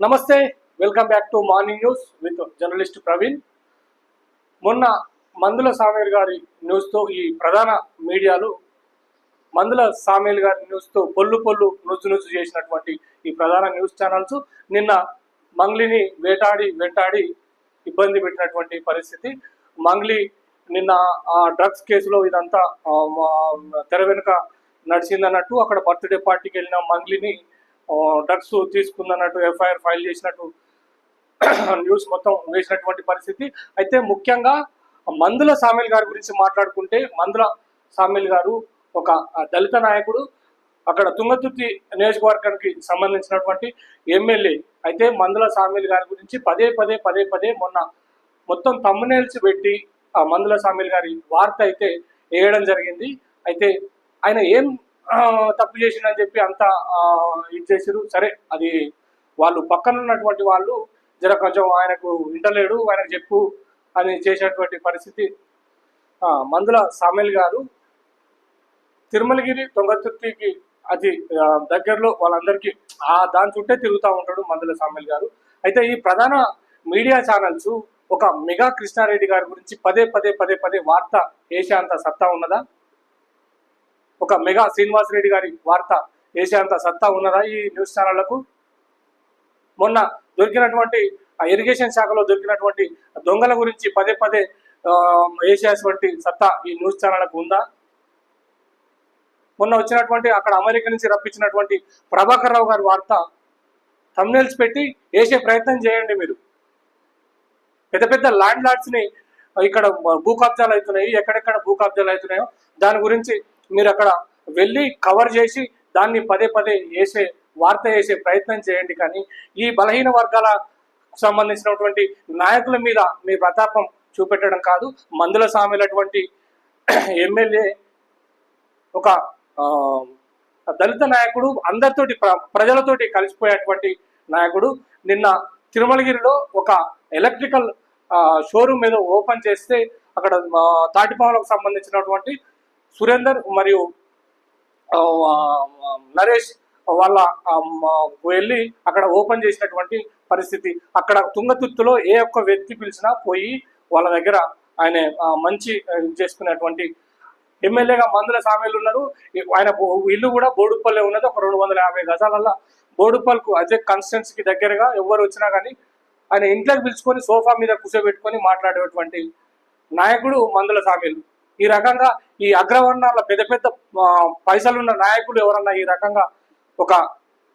నమస్తే welcome back to morning news with journalist Praveen. మొన్న మందుల సామేల్ గారి న్యూస్తో ఈ ప్రధాన మీడియాలు మందుల సామేల్ గారి న్యూస్తో పొల్లు పొల్లు నుజ్జు నుజ్జు చేసినటువంటి ఈ ప్రధాన న్యూస్ ఛానల్స్ నిన్న మంగ్లీని వేటాడి వెంటాడి ఇబ్బంది పెట్టినటువంటి పరిస్థితి. మంగ్లీ నిన్న ఆ డ్రగ్స్ కేసులో ఇదంతా తెర వెనుక నడిచిందన్నట్టు అక్కడ బర్త్డే పార్టీకి వెళ్ళిన మంగ్లీని డ్రగ్స్ తీసుకుందన్నట్టు ఎఫ్ఐఆర్ ఫైల్ చేసినట్టు న్యూస్ మొత్తం వేసినటువంటి పరిస్థితి. అయితే ముఖ్యంగా మందుల సామిల్ గారి గురించి మాట్లాడుకుంటే మందుల సామిల్ గారు ఒక దళిత నాయకుడు అక్కడ తుంగతుర్తి నియోజకవర్గానికి సంబంధించినటువంటి ఎమ్మెల్యే. అయితే మందుల సామిల్ గారి గురించి పదే పదే పదే పదే మొన్న మొత్తం తమ్మునేల్స్ పెట్టి ఆ మందుల సామిల్ గారి వార్త అయితే వేయడం జరిగింది. అయితే ఆయన ఏం తప్పు చేసిందని చెప్పి అంతా ఇది చేసారు సరే అది వాళ్ళు పక్కన ఉన్నటువంటి వాళ్ళు జర కొంచెం ఆయనకు వింటలేడు ఆయనకు చెప్పు అని చేసినటువంటి పరిస్థితి. మందుల సామెల్ గారు తిరుమలగిరి తొంగతుర్తికి అది దగ్గరలో వాళ్ళందరికీ ఆ దాని చుట్టే తిరుగుతూ ఉంటాడు మందుల సామెల్ గారు. అయితే ఈ ప్రధాన మీడియా ఛానల్స్ ఒక మెగా కృష్ణారెడ్డి గారి గురించి పదే పదే పదే పదే వార్త వేసే అంత సత్తా ఉన్నదా? ఒక మెగా శ్రీనివాస్ రెడ్డి గారి వార్త వేసేంత సత్తా ఉన్నదా ఈ న్యూస్ ఛానళ్ళకు? మొన్న దొరికినటువంటి ఆ ఇరిగేషన్ శాఖలో దొరికినటువంటి దొంగల గురించి పదే పదే వేసేటువంటి సత్తా ఈ న్యూస్ ఛానళ్ళకు ఉందా? మొన్న వచ్చినటువంటి అక్కడ అమెరికా నుంచి రప్పించినటువంటి ప్రభాకర్ రావు గారి వార్త తమ్నెల్స్ పెట్టి వేసే ప్రయత్నం చేయండి మీరు. పెద్ద పెద్ద ల్యాండ్ లార్డ్స్ని ఇక్కడ భూ కబ్జాలు అవుతున్నాయి ఎక్కడెక్కడ భూ కబ్జాలు అవుతున్నాయో దాని గురించి మీరు అక్కడ వెళ్ళి కవర్ చేసి దాన్ని పదే పదే వేసే వార్త వేసే ప్రయత్నం చేయండి. కానీ ఈ బలహీన వర్గాల సంబంధించినటువంటి నాయకుల మీద మీ ప్రతాపం చూపెట్టడం కాదు. మందుల సామెలటువంటి ఎమ్మెల్యే ఒక దళిత నాయకుడు అందరితోటి ప్ర- ప్రజలతోటి కలిసిపోయేటువంటి నాయకుడు. నిన్న తిరుమలగిరిలో ఒక ఎలక్ట్రికల్ షోరూమ్ మీద ఓపెన్ చేస్తే అక్కడ తాటిపాములకు సంబంధించినటువంటి సురేందర్ మరియు నరేష్ వాళ్ళ వెళ్ళి అక్కడ ఓపెన్ చేసినటువంటి పరిస్థితి. అక్కడ తుంగతుత్తులో ఏ ఒక్క వ్యక్తి పిలిచినా పోయి వాళ్ళ దగ్గర ఆయన మంచి ఇది చేసుకునేటువంటి ఎమ్మెల్యేగా మందుల సామీలు ఉన్నారు. ఆయన ఇల్లు కూడా బోడుప్పల్లే ఉన్నది. ఒక రెండు వందల యాభై గజాలల్లో బోడుప్పల్కు అదే కి దగ్గరగా ఎవరు వచ్చినా కానీ ఆయన ఇంట్లోకి పిలుచుకొని సోఫా మీద కూర్చోబెట్టుకొని మాట్లాడేటువంటి నాయకుడు మందుల సామీలు. ఈ రకంగా ఈ అగ్రవర్ణాల పెద్ద పెద్ద పైసలున్న నాయకులు ఎవరన్నా ఈ రకంగా ఒక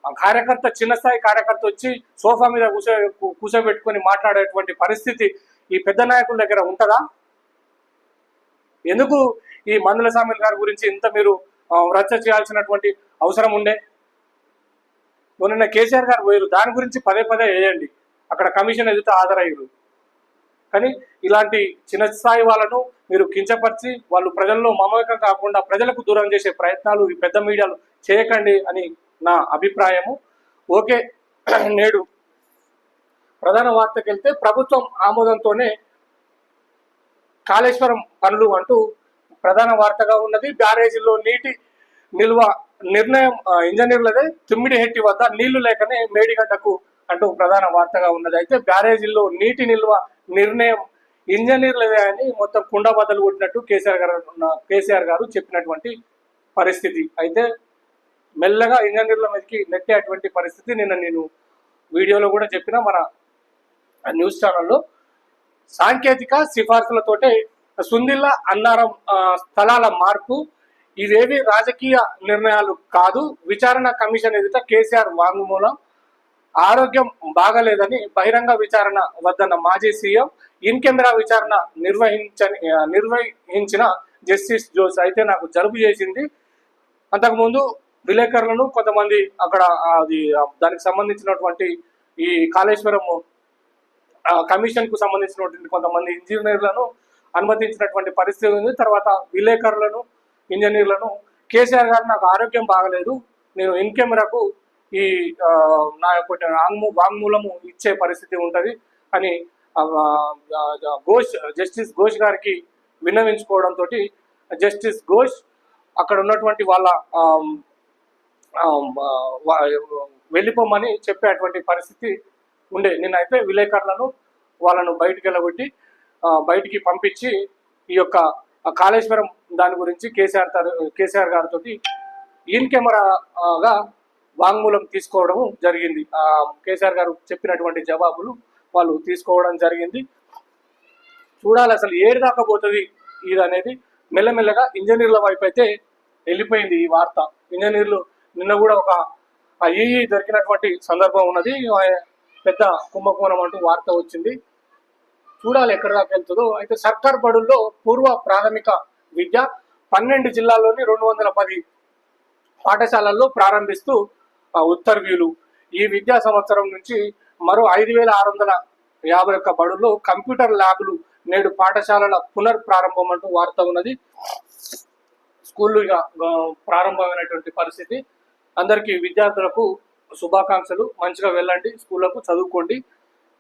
కార్యకర్త చిన్న స్థాయి కార్యకర్త వచ్చి సోఫా మీద కూర్చో కూర్చోబెట్టుకొని మాట్లాడేటువంటి పరిస్థితి ఈ పెద్ద నాయకుల దగ్గర ఉంటుందా? ఎందుకు ఈ మందుల సామిల్ గారి గురించి ఇంత మీరు రచ్చ చేయాల్సినటువంటి అవసరం ఉండే? మొన్న కేసీఆర్ గారు పోయారు దాని గురించి పదే పదే వేయండి. అక్కడ కమిషన్ ఎదుట హాజరయ్యారు కానీ ఇలాంటి చిన్న స్థాయి వాళ్ళను మీరు కించపరిచి వాళ్ళు ప్రజల్లో మమేకం కాకుండా ప్రజలకు దూరం చేసే ప్రయత్నాలు ఈ పెద్ద మీడియాలు చేయకండి అని నా అభిప్రాయము. ఓకే నేడు ప్రధాన వార్తకి వెళ్తే ప్రభుత్వం ఆమోదంతోనే కాళేశ్వరం పనులు అంటూ ప్రధాన వార్తగా ఉన్నది. బ్యారేజీల్లో నీటి నిల్వ నిర్ణయం ఇంజనీర్లదే తుమ్మిడిహెట్టి వద్ద నీళ్ళు లేకనే మేడిగడ్డకు అంటూ ప్రధాన వార్తగా ఉన్నది. అయితే బ్యారేజీల్లో నీటి నిల్వ నిర్ణయం ఇంజనీర్లవే అని మొత్తం కుండ బద్దలు కొట్టినట్టు కేసీఆర్ గారు కేసీఆర్ గారు చెప్పినటువంటి పరిస్థితి. అయితే మెల్లగా ఇంజనీర్ల మీదకి నెట్టేటువంటి పరిస్థితి నిన్న నేను వీడియోలో కూడా చెప్పిన మన న్యూస్ ఛానల్లో. సాంకేతిక సిఫార్సులతోటే సుందిల్ల అన్నారం స్థలాల మార్పు ఇవేవి రాజకీయ నిర్ణయాలు కాదు. విచారణ కమిషన్ ఎదుట కేసీఆర్ వాంగ్మూలం ఆరోగ్యం బాగలేదని బహిరంగ విచారణ వద్దన్న మాజీ సీఎం ఇన్ కెమెరా విచారణ నిర్వహించని నిర్వహించిన జస్టిస్ జోస్ అయితే నాకు జలుబు చేసింది. అంతకుముందు విలేకరులను కొంతమంది అక్కడ అది దానికి సంబంధించినటువంటి ఈ కాళేశ్వరం కమిషన్కు సంబంధించినటువంటి కొంతమంది ఇంజనీర్లను అనుమతించినటువంటి పరిస్థితి ఉంది. తర్వాత విలేకరులను ఇంజనీర్లను కేసీఆర్ గారు నాకు ఆరోగ్యం బాగలేదు. నేను ఇన్ కెమెరాకు ఈ నా యొక్క వాంగ్మూ వాంగ్మూలము ఇచ్చే పరిస్థితి ఉంటుంది అని ఘోష్ జస్టిస్ ఘోష్ గారికి విన్నవించుకోవడంతో జస్టిస్ ఘోష్ అక్కడ ఉన్నటువంటి వాళ్ళ వెళ్ళిపోమని చెప్పేటువంటి పరిస్థితి ఉండే. నిన్నైతే విలేకరులను వాళ్ళను బయటికి వెళ్ళగొట్టి బయటికి పంపించి ఈ యొక్క కాళేశ్వరం దాని గురించి కేసీఆర్ కేసీఆర్ గారితో ఇన్ కెమెరాగా వాంగ్మూలం తీసుకోవడం జరిగింది. ఆ, కేసీఆర్ గారు చెప్పినటువంటి జవాబులు వాళ్ళు తీసుకోవడం జరిగింది. చూడాలి అసలు ఏడు దాకా పోతుంది ఇది అనేది మెల్లమెల్లగా ఇంజనీర్ల వైపు అయితే వెళ్ళిపోయింది ఈ వార్త. ఇంజనీర్లు నిన్న కూడా ఒక ఈ దొరికినటువంటి సందర్భం ఉన్నది. పెద్ద కుంభకోణం అంటూ వార్త వచ్చింది. చూడాలి ఎక్కడ దాకా వెళ్తుందో. అయితే సర్కార్ బడుల్లో పూర్వ ప్రాథమిక విద్య పన్నెండు జిల్లాల్లోని రెండు వందల పది పాఠశాలల్లో ప్రారంభిస్తూ ఆ, ఉత్తర్వులు. ఈ విద్యా సంవత్సరం నుంచి మరో ఐదు వేల ఆరు వందల యాభై ఒక్క బడుల్లో కంప్యూటర్ ల్యాబ్లు నేడు పాఠశాలల పునర్ ప్రారంభం అంటూ వార్త ఉన్నది. స్కూళ్ళు ప్రారంభమైనటువంటి పరిస్థితి. అందరికీ విద్యార్థులకు శుభాకాంక్షలు. మంచిగా వెళ్ళండి స్కూళ్ళకు చదువుకోండి.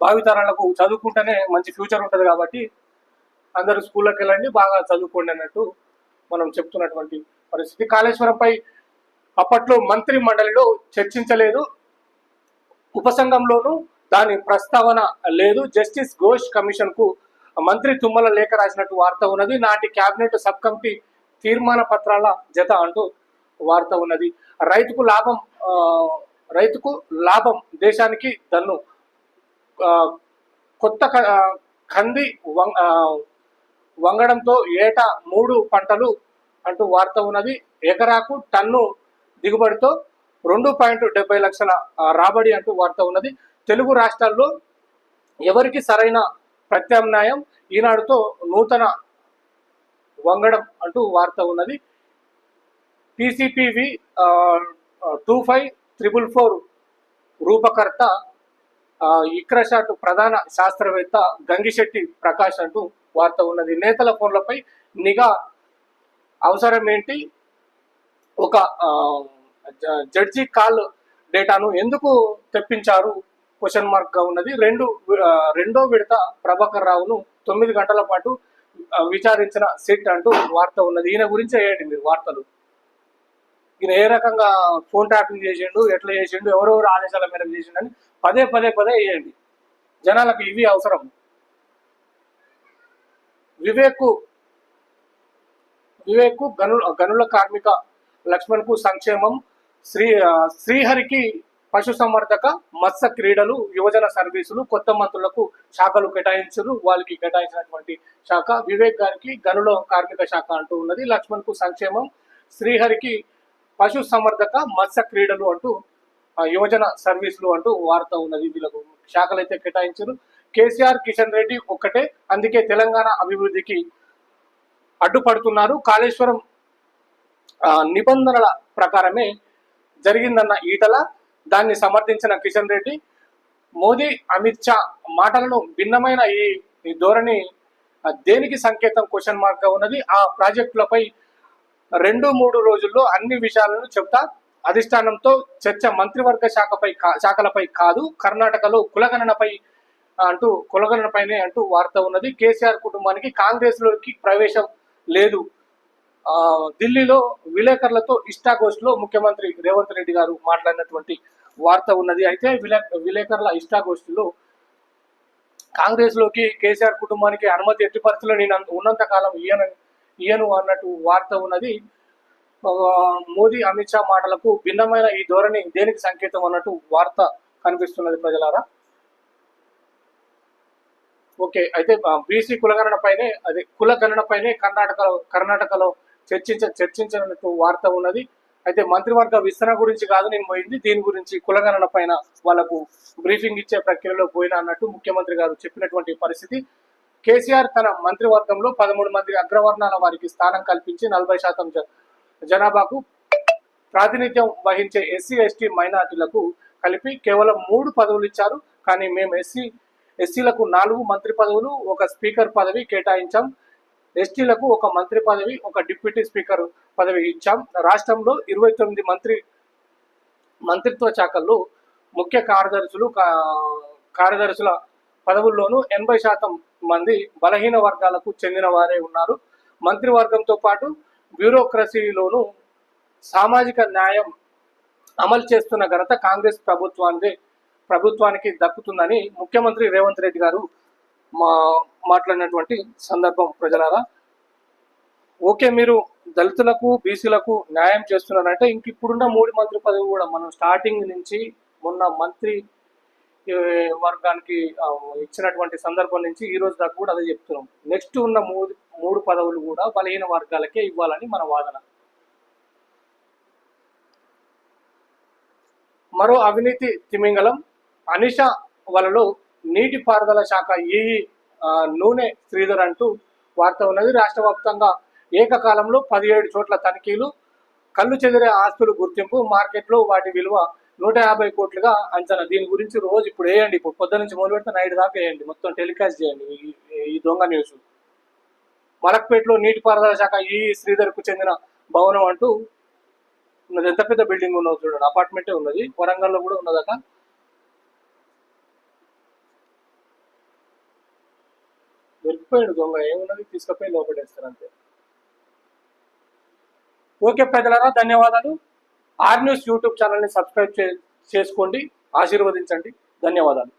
భావితరాలకు చదువుకుంటేనే మంచి ఫ్యూచర్ ఉంటుంది కాబట్టి అందరూ స్కూళ్ళకి వెళ్ళండి బాగా చదువుకోండి అన్నట్టు మనం చెప్తున్నటువంటి పరిస్థితి. కాళేశ్వరంపై అప్పట్లో మంత్రి మండలిలో చర్చించలేదు. ఉపసంఘంలోనూ దాని ప్రస్తావన లేదు. జస్టిస్ ఘోష్ కమిషన్కు మంత్రి తుమ్మల లేఖ రాసినట్టు వార్త ఉన్నది. నాటి కేబినెట్ సబ్ కమిటీ తీర్మాన పత్రాల జత అంటూ వార్త ఉన్నది. రైతుకు లాభం రైతుకు లాభం దేశానికి దన్ను. కొత్త కంది వం- వంగడంతో ఏటా మూడు పంటలు అంటూ వార్త ఉన్నది. ఎకరాకు టన్ను దిగుబడితో రెండు పాయింట్ డెబ్బై లక్షల రాబడి అంటూ వార్త ఉన్నది. తెలుగు రాష్ట్రాల్లో ఎవరికి సరైన ప్రత్యామ్నాయం? ఈనాడుతో నూతన వంగడం అంటూ వార్త ఉన్నది. టీసీపీవి టూ ఫైవ్ త్రిబుల్ ఫోర్ రూపకర్త ఆ, ఇక్రషాట్ ప్రధాన శాస్త్రవేత్త గంగిశెట్టి ప్రకాష్ అంటూ వార్త ఉన్నది. నేతల ఫోన్లపై నిఘా అవసరం ఏంటి ఒక జ- జడ్జి కాల్ డేటాను ఎందుకు తెప్పించారు? క్వశ్చన్ మార్క్గా ఉన్నది. రెండు రెండో విడత ప్రభాకర్ రావును తొమ్మిది గంటల పాటు విచారించిన సిట్ అంటూ వార్త ఉన్నది. ఈయన గురించి వేయండి మీరు వార్తలు? ఈయన ఏ రకంగా ఫోన్ ట్యాపింగ్ చేసిండు ఎట్లా చేసిండు ఎవరెవరు ఆదేశాల మేరకు చేసిండు అని పదే పదే పదే వేయండి జనాలకు ఇవి అవసరం. వివేక్ వివేక్ గను గనుల కార్మిక లక్ష్మణ్కు సంక్షేమం శ్రీ శ్రీహరికి శ్రీహరికి పశుసంవర్ధక మత్స్య క్రీడలు యువజన సర్వీసులు కొత్త మంత్రులకు శాఖలు కేటాయించారు. వాళ్ళకి కేటాయించినటువంటి శాఖ వివేక్ గారికి గనుల కార్మిక శాఖ అంటూ ఉన్నది. లక్ష్మణ్కు సంక్షేమం శ్రీహరికి పశు సంవర్ధక మత్స్య క్రీడలు అంటూ యువజన సర్వీసులు అంటూ వార్త ఉన్నది. వీళ్ళకు శాఖలు అయితే కేటాయించారు. కేసీఆర్ కిషన్ రెడ్డి ఒక్కటే. అందుకే తెలంగాణ అభివృద్ధికి అడ్డుపడుతున్నారు. కాళేశ్వరం నిబంధనల ప్రకారమే జరిగిందన్న ఈటల దాన్ని సమర్థించిన కిషన్ రెడ్డి మోదీ అమిత్ షా మాటలను భిన్నమైన ఈ ఈ ధోరణి దేనికి సంకేతం క్వశ్చన్ మార్క్గా ఉన్నది ఆ ప్రాజెక్టులపై రెండు మూడు రోజుల్లో అన్ని విషయాలను చెప్తా అధిష్టానంతో చర్చ మంత్రివర్గ శాఖపై కా- శాఖలపై కాదు కర్ణాటకలో కులగణనపై అంటూ కులగణనపైనే అంటూ వార్త ఉన్నది. కేసీఆర్ కుటుంబానికి కాంగ్రెస్లోకి ప్రవేశం లేదు. ఢిల్లీలో విలేకరులతో ఇష్టాగోష్ఠిలో ముఖ్యమంత్రి రేవంత్ రెడ్డి గారు మాట్లాడినటువంటి వార్త ఉన్నది. అయితే విలే విలేకరుల ఇష్టాగోష్ఠిలో కాంగ్రెస్లోకి కేసీఆర్ కుటుంబానికి అనుమతి ఎట్టి పరిస్థితుల్లో నేను ఉన్నంత కాలం ఇయ్యను ఇయ్యను అన్నట్టు వార్త ఉన్నది. మోదీ అమిత్ షా మాటలకు భిన్నమైన ఈ ధోరణి దేనికి సంకేతం అన్నట్టు వార్త కనిపిస్తున్నది ప్రజలారా? ఓకే అయితే బీసీ కులగణన పైనే అదే కులగణన పైనే కర్ణాటకలో కర్ణాటకలో చర్చించ చర్చించినట్టు వార్త ఉన్నది. అయితే మంత్రివర్గ విస్తరణ గురించి కాదు నేను పోయింది. దీని గురించి కులగణన పైన వాళ్ళకు బ్రీఫింగ్ ఇచ్చే ప్రక్రియలో పోయినా అన్నట్టు ముఖ్యమంత్రి గారు చెప్పినటువంటి పరిస్థితి. కేసీఆర్ తన మంత్రివర్గంలో పదమూడు మంది అగ్రవర్ణాల వారికి స్థానం కల్పించి నలభై శాతం జనాభాకు ప్రాతినిధ్యం వహించే ఎస్సీ ఎస్టీ మైనార్టీలకు కలిపి కేవలం మూడు పదవులు ఇచ్చారు. కానీ మేము ఎస్సీ ఎస్సీలకు నాలుగు మంత్రి పదవులు ఒక స్పీకర్ పదవి కేటాయించాం. ఎస్టీలకు ఒక మంత్రి పదవి ఒక డిప్యూటీ స్పీకర్ పదవి ఇచ్చాం. రాష్ట్రంలో ఇరవై తొమ్మిది మంత్రి మంత్రిత్వ శాఖల్లో ముఖ్య కార్యదర్శులు కా- కార్యదర్శుల పదవుల్లోనూ ఎనభై శాతం మంది బలహీన వర్గాలకు చెందిన వారే ఉన్నారు. మంత్రివర్గంతో పాటు బ్యూరోక్రసీలోనూ సామాజిక న్యాయం అమలు చేస్తున్న ఘనత కాంగ్రెస్ ప్రభుత్వానికి ప్రభుత్వానికి దక్కుతుందని ముఖ్యమంత్రి రేవంత్ రెడ్డి గారు మా మాట్లాడినటువంటి సందర్భం ప్రజలారా. ఓకే మీరు దళితులకు బీసీలకు న్యాయం చేస్తున్నారంటే ఇంక ఇప్పుడున్న మూడు మంత్రి పదవి కూడా మనం స్టార్టింగ్ నుంచి మొన్న మంత్రి వర్గానికి ఇచ్చినటువంటి సందర్భం నుంచి ఈ రోజు దాకా కూడా అదే చెప్తున్నాం. నెక్స్ట్ ఉన్న మూడు మూడు పదవులు కూడా బలహీన వర్గాలకే ఇవ్వాలని మన వాదన. మరో అవినీతి తిమింగలం అనిష వలలో నీటిపారుదల శాఖ ఈ నూనె శ్రీధర్ అంటూ వార్త ఉన్నది. రాష్ట్ర వ్యాప్తంగా ఏకకాలంలో పదిహేడు చోట్ల తనిఖీలు కళ్ళు చెదిరే ఆస్తులు గుర్తింపు మార్కెట్లో వాటి విలువ నూట యాభై కోట్లుగా అంచనా. దీని గురించి రోజు ఇప్పుడు వేయండి. ఇప్పుడు పొద్దు నుంచి మొదలు పెడితే నైట్ దాకా వేయండి. మొత్తం టెలికాస్ట్ చేయండి ఈ- దొంగ న్యూస్. మలక్పేటలో నీటిపారుదల శాఖ ఈ శ్రీధర్కు చెందిన భవనం అంటూ ఉన్నది. ఎంత పెద్ద బిల్డింగ్ ఉన్నది చూడండి. అపార్ట్మెంటే ఉన్నది. వరంగల్లో కూడా ఉన్నదట. దొరికిపోయాడు దొంగ. ఏమున్నది తీసుకుపోయి లోపడేస్తారు అంతే. ఓకే ప్రజలారా ధన్యవాదాలు. ఆర్ న్యూస్ యూట్యూబ్ ఛానల్ని సబ్స్క్రైబ్ చే చేసుకోండి ఆశీర్వదించండి. ధన్యవాదాలు.